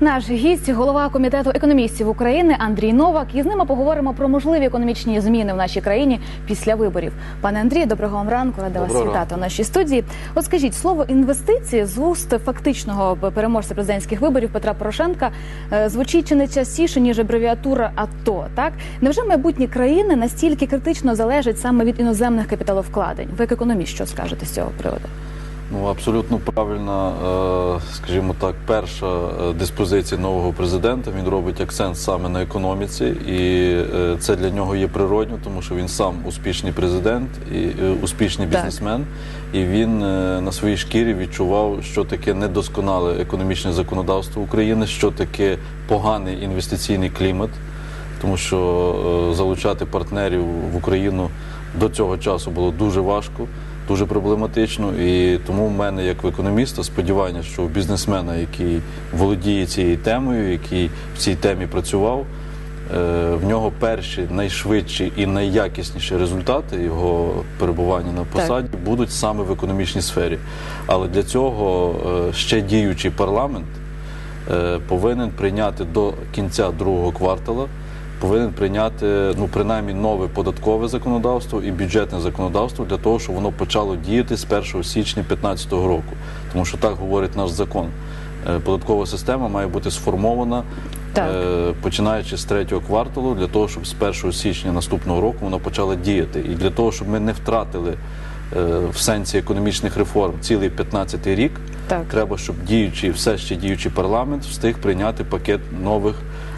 Наш гість, голова комітету економістів України Андрій Новак. І з ними поговоримо про можливі економічні зміни в нашій країні після виборів. Пане Андрію, доброго вам ранку. Рада вас вітати у нашій студії. От скажіть слово інвестиції з уст фактичного переможця президентських виборів Петра Порошенка е, звучить чи не частіше ніж абревіатура АТО. Так невже майбутні країни настільки критично залежать саме від іноземних капіталовкладень? Ви як економіст, що скажете з цього приводу? Ну абсолютно правильна, е, скажімо так, перша е, диспозиція нового президента. Він робить акцент саме на економіці, і е, це для нього є природньо, тому що він сам успішний президент і успішний Так. бізнесмен. І він на своїй шкірі відчував, що таке недосконале економічне законодавство України, що таке поганий інвестиційний клімат, тому що залучати партнерів в Україну до цього часу було дуже важко, дуже проблематично. І тому в мене, як в економіста, сподівання, що у бізнесмена, який володіє цією темою, який в цій темі працював, е, в нього перші найшвидші і найякісніші результати його перебування на посаді будуть саме в економічній сфері. Але для цього е, ще діючий парламент е, повинен прийняти до кінця другого квартала. Повинен прийняти ну принаймні нове податкове законодавство і бюджетне законодавство для того, щоб воно почало діяти з 1 січня 2015 року. Тому що так говорить наш закон. Е, Податкова система має бути сформована Так. е, починаючи з третього кварталу, для того, щоб з 1 січня наступного року вона почала діяти. І для того, щоб ми не втратили е, в сенсі економічних реформ цілий 15-й рік, Так. треба, щоб діючий, все ще діючий парламент встиг прийняти пакет нових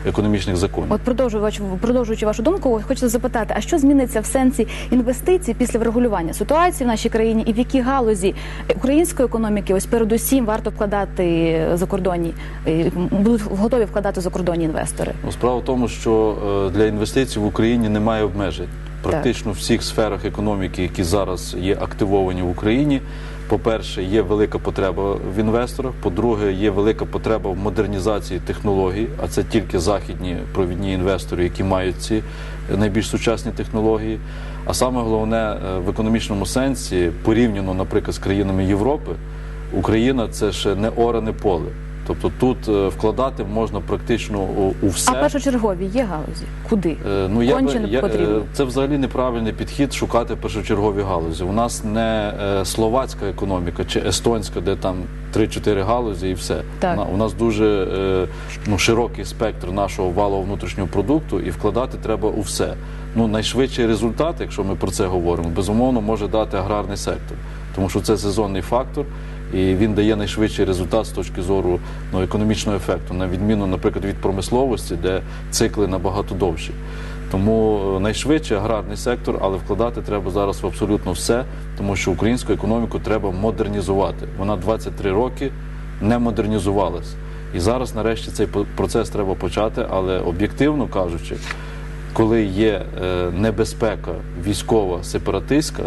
економічних законів. От продовжувач, продовжуючи вашу думку, хочеться запитати, а що зміниться в сенсі інвестицій після врегулювання ситуації в нашій країні і в якій галузі української економіки ось передусім варто вкладати закордонні е, будуть готові вкладати закордонні інвестори? Ну, Справа в тому, що е, для інвестицій в Україні немає обмежень. Практично в всіх сферах економіки, які зараз є активовані в Україні. По-перше, є велика потреба в інвесторах. По-друге, є велика потреба в модернізації технологій, а це тільки західні провідні інвестори, які мають ці найбільш сучасні технології. А саме головне е, в економічному сенсі, порівняно, наприклад, з країнами Європи, Україна це ще не оране поле. Тобто тут е, вкладати можна практично у, у все. А першочергові є галузі? Куди? Е, Ну, я, би- я, потрібно. е, це взагалі неправильний підхід шукати першочергові галузі. У нас не е, словацька економіка чи естонська, де там 3-4 галузі і все. Так. На- У нас дуже е, ну, широкий спектр нашого валового внутрішнього продукту, і вкладати треба у все. Ну, найшвидший результат, якщо ми про це говоримо, безумовно може дати аграрний сектор, тому що це сезонний фактор. І він дає найшвидший результат з точки зору ну, економічного ефекту, на відміну, наприклад, від промисловості, де цикли набагато довші. Тому е, найшвидше аграрний сектор, але вкладати треба зараз в абсолютно все, тому що українську економіку треба модернізувати. Вона 23 роки не модернізувалась. І зараз, нарешті, цей процес треба почати, але об'єктивно кажучи, коли є е, небезпека військова сепаратистська,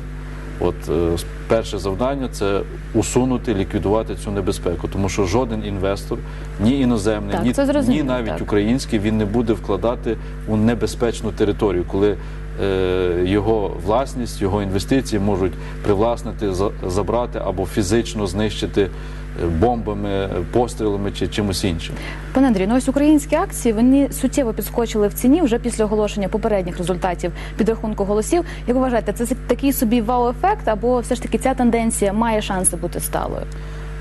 от е, перше завдання це усунути, ліквідувати цю небезпеку, тому що жоден інвестор, ні іноземний, Так, ні, зрозуміло, ні навіть так. український, він не буде вкладати у небезпечну територію, коли е, його власність, його інвестиції можуть привласнити, за- забрати або фізично знищити бомбами, пострілами чи чимось іншим. Пане Андрій, ну ось українські акції вони суттєво підскочили в ціні вже після оголошення попередніх результатів підрахунку голосів. Як ви вважаєте, це такий собі вау-ефект, або все ж таки ця тенденція має шанси бути сталою?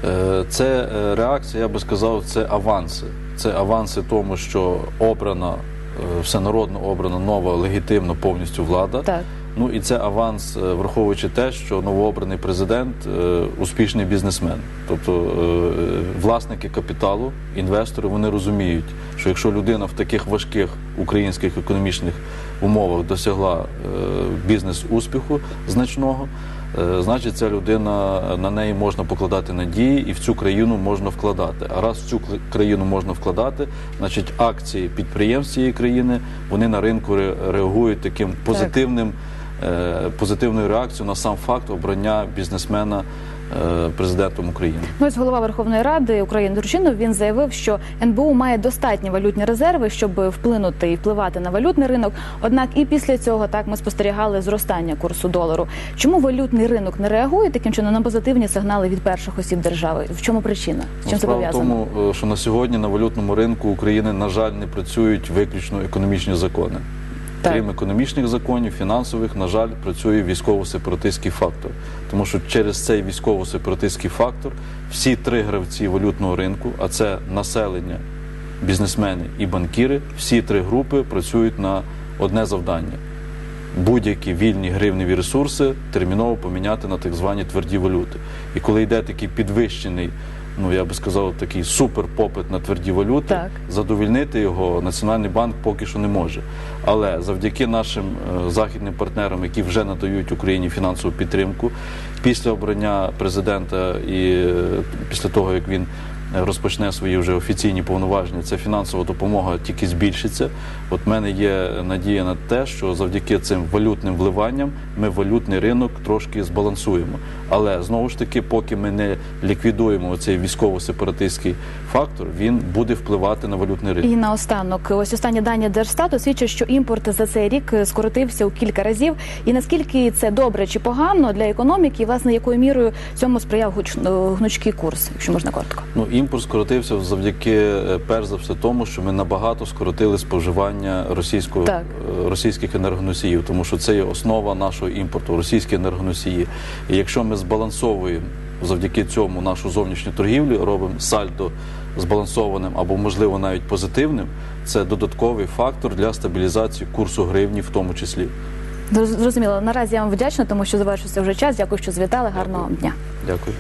Е, Це е, реакція, я би сказав, це аванси. Це аванси тому, що обрана, е, всенародно обрана нова легітимна повністю влада. Так. Ну і це аванс, е, враховуючи те, що новообраний президент е, успішний бізнесмен. Тобто е, власники капіталу, інвестори, вони розуміють, що якщо людина в таких важких українських економічних умовах досягла бізнес успіху значного, значить ця людина на неї можна покладати надії і в цю країну можна вкладати. А раз в цю країну можна вкладати, значить акції підприємств цієї країни вони на ринку ре- реагують таким позитивним позитивною реакцією на сам факт обрання бізнесмена е, президентом України. Ну, ось голова Верховної Ради України Турчинов він заявив, що НБУ має достатні валютні резерви, щоб вплинути і впливати на валютний ринок. Однак і після цього так ми спостерігали зростання курсу долару. Чому валютний ринок не реагує таким чином на позитивні сигнали від перших осіб держави? В чому причина? З чим Ну, це пов'язано? тому, е, що на сьогодні на валютному ринку України, на жаль, не працюють виключно економічні закони. Так. Крім економічних законів, фінансових, на жаль, працює військово-сепаратистський фактор. Тому що через цей військово-сепаратистський фактор всі три гравці валютного ринку, а це населення, бізнесмени і банкіри, всі три групи працюють на одне завдання. Будь-які вільні гривневі ресурси терміново поміняти на так звані тверді валюти. І коли йде такий підвищений, ну я би сказав, такий суперпопит на тверді валюти, Так. задовільнити його Національний банк поки що не може. Але завдяки нашим е, західним партнерам, які вже надають Україні фінансову підтримку, після обрання президента і е, після того як він розпочне свої вже офіційні повноваження, ця фінансова допомога тільки збільшиться. От в мене є надія на те, що завдяки цим валютним вливанням ми валютний ринок трошки збалансуємо. Але знову ж таки, поки ми не ліквідуємо цей військово-сепаратистський фактор, він буде впливати на валютний ринок. І наостанок, ось останні дані Держстату свідчать, що імпорт за цей рік скоротився у кілька разів. І наскільки це добре чи погано для економіки, власне якою мірою цьому сприяв гуч- е, гнучкий курс, якщо можна коротко? Ну, імпорт скоротився завдяки, е, перш за все, тому, що ми набагато скоротили споживання російського, Так. е, російських енергоносіїв, тому що це є основа нашого імпорту, російські енергоносії. І якщо ми збалансовуємо завдяки цьому нашу зовнішню торгівлю, робимо сальдо збалансованим або, можливо, навіть позитивним, це додатковий фактор для стабілізації курсу гривні, в тому числі. Зрозуміло. Наразі я вам вдячна, тому що завершився вже час. Дякую, що звітали. Гарного дня. Дякую.